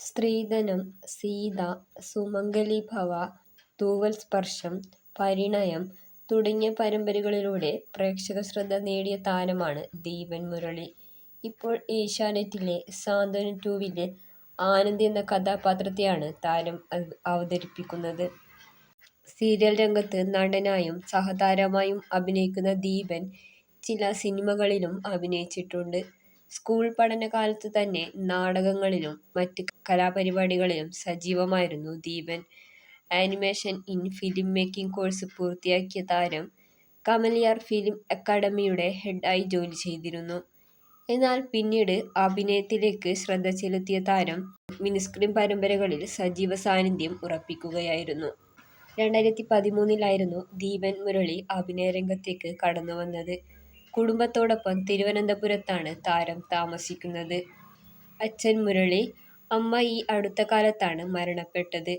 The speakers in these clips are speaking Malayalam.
സ്ത്രീധനം, സീത, സുമംഗലീഭവ, തൂവൽ സ്പർശം, പരിണയം തുടങ്ങിയ പരമ്പരകളിലൂടെ പ്രേക്ഷക ശ്രദ്ധ നേടിയ താരമാണ് ദീപൻ മുരളി. ഇപ്പോൾ ഏഷ്യാനെറ്റിലെ സാന്ത്വനം ടൂവിലെ ആനന്ദ് എന്ന കഥാപാത്രത്തെയാണ് താരം അവതരിപ്പിക്കുന്നത്. സീരിയൽ രംഗത്ത് നടനായും സഹതാരമായും അഭിനയിക്കുന്ന ദീപൻ ചില സിനിമകളിലും അഭിനയിച്ചിട്ടുണ്ട്. സ്കൂൾ പഠനകാലത്ത് തന്നെ നാടകങ്ങളിലും മറ്റ് കലാപരിപാടികളിലും സജീവമായിരുന്നു Deepan. Animation in film making course പൂർത്തിയാക്കിയ താരം കമലിയാർ ഫിലിം അക്കാഡമിയുടെ ഹെഡ് ആയി ജോലി ചെയ്തിരുന്നു. എന്നാൽ പിന്നീട് അഭിനയത്തിലേക്ക് ശ്രദ്ധ ചെലുത്തിയ താരം മിനിസ്ക്രീൻ പരമ്പരകളിൽ സജീവ സാന്നിധ്യം ഉറപ്പിക്കുകയായിരുന്നു. രണ്ടായിരത്തി പതിമൂന്നിലായിരുന്നു ദീപൻ മുരളി അഭിനയരംഗത്തേക്ക് കടന്നു കടന്നുവന്നത്. കുടുംബത്തോടൊപ്പം തിരുവനന്തപുരത്താണ് താരം താമസിക്കുന്നത്. അച്ഛൻ മുരളി, അമ്മ ഈ അടുത്ത കാലത്താണ് മരണപ്പെട്ടത്.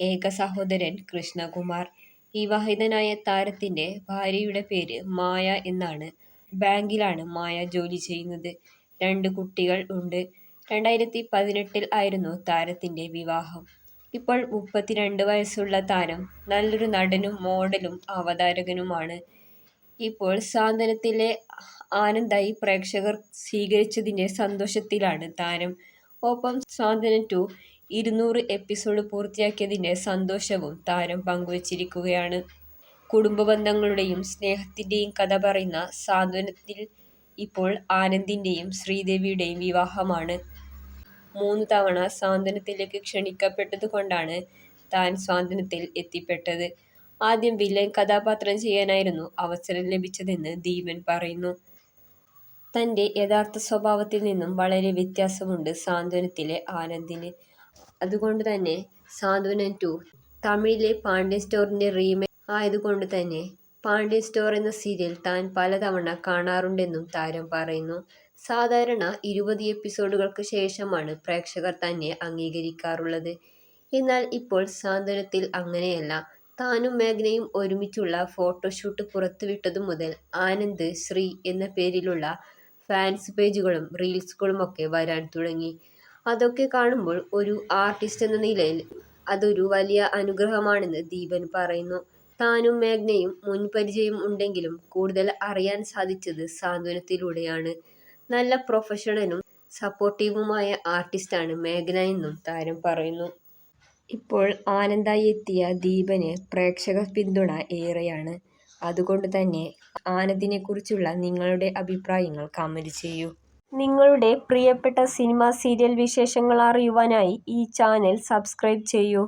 ഏക സഹോദരൻ കൃഷ്ണകുമാർ. വിവാഹിതനായ താരത്തിന്റെ ഭാര്യയുടെ പേര് മായ എന്നാണ്. ബാങ്കിലാണ് മായ ജോലി ചെയ്യുന്നത്. രണ്ട് കുട്ടികൾ ഉണ്ട്. രണ്ടായിരത്തി പതിനെട്ടിൽ ആയിരുന്നു താരത്തിന്റെ വിവാഹം. ഇപ്പോൾ മുപ്പത്തിരണ്ട് വയസ്സുള്ള താരം നല്ലൊരു നടനും മോഡലും അവതാരകനുമാണ്. ഇപ്പോൾ സാന്ത്വനത്തിലെ ആനന്ദായി പ്രേക്ഷകർ സ്വീകരിച്ചതിന്റെ സന്തോഷത്തിലാണ് താരം. ഒപ്പം സാന്ത്വനം ടു ഇരുന്നൂറ് എപ്പിസോഡ് പൂർത്തിയാക്കിയതിന്റെ സന്തോഷവും താരം പങ്കുവച്ചിരിക്കുകയാണ്. കുടുംബ ബന്ധങ്ങളുടെയും സ്നേഹത്തിന്റെയും കഥ പറയുന്ന സാന്ത്വനത്തിൽ ഇപ്പോൾ ആനന്ദിന്റെയും ശ്രീദേവിയുടെയും വിവാഹമാണ്. മൂന്ന് തവണ സാന്ത്വനത്തിലേക്ക് ക്ഷണിക്കപ്പെട്ടതുകൊണ്ടാണ് താൻ സ്വാതന്ത്ര്യത്തിൽ എത്തിപ്പെട്ടത്. ആദ്യം വില്ലൻ കഥാപാത്രം ചെയ്യാനായിരുന്നു അവസരം ലഭിച്ചതെന്ന് ദീപൻ പറയുന്നു. തന്റെ യഥാർത്ഥ സ്വഭാവത്തിൽ നിന്നും വളരെ വ്യത്യാസമുണ്ട് സാന്ത്വനത്തിലെ ആനന്ദിന്. അതുകൊണ്ട് തന്നെ സാന്ത്വനം ടു തമിഴിലെ പാണ്ഡ്യ സ്റ്റോറിന്റെ റീമേക്ക് ആയതുകൊണ്ടുതന്നെ പാണ്ഡ്യ സ്റ്റോർ എന്ന സീരിയൽ താൻ പലതവണ കാണാറുണ്ടെന്നും താരം പറയുന്നു. സാധാരണ ഇരുപത് എപ്പിസോഡുകൾക്ക് ശേഷമാണ് പ്രേക്ഷകർ തന്നെ അംഗീകരിക്കാറുള്ളത്. എന്നാൽ ഇപ്പോൾ സാന്ത്വനത്തിൽ അങ്ങനെയല്ല. താനും മേഘ്നയും ഒരുമിച്ചുള്ള ഫോട്ടോഷൂട്ട് പുറത്തുവിട്ടതു മുതൽ ആനന്ദ്, ശ്രീ എന്ന പേരിലുള്ള ഫാൻസ് പേജുകളും റീൽസുകളും ഒക്കെ വരാൻ തുടങ്ങി. അതൊക്കെ കാണുമ്പോൾ ഒരു ആർട്ടിസ്റ്റ് എന്ന നിലയിൽ അതൊരു വലിയ അനുഗ്രഹമാണെന്ന് ദീപൻ പറയുന്നു. താനും മേഘ്നയും മുൻപരിചയം ഉണ്ടെങ്കിലും കൂടുതൽ അറിയാൻ സാധിച്ചത് സാന്ത്വനത്തിലൂടെയാണ്. നല്ല പ്രൊഫഷണലും സപ്പോർട്ടീവുമായ ആർട്ടിസ്റ്റാണ് മേഘ്ന എന്നും താരം പറയുന്നു. ഇപ്പോൾ ആനന്ദായി എത്തിയ ദീപന് പ്രേക്ഷക പിന്തുണ ഏറെയാണ്. അതുകൊണ്ട് തന്നെ ആനന്ദിനെക്കുറിച്ചുള്ള നിങ്ങളുടെ അഭിപ്രായങ്ങൾ കമന്റ് ചെയ്യൂ. നിങ്ങളുടെ പ്രിയപ്പെട്ട സിനിമ, സീരിയൽ വിശേഷങ്ങൾ അറിയുവാനായി ഈ ചാനൽ സബ്സ്ക്രൈബ് ചെയ്യൂ.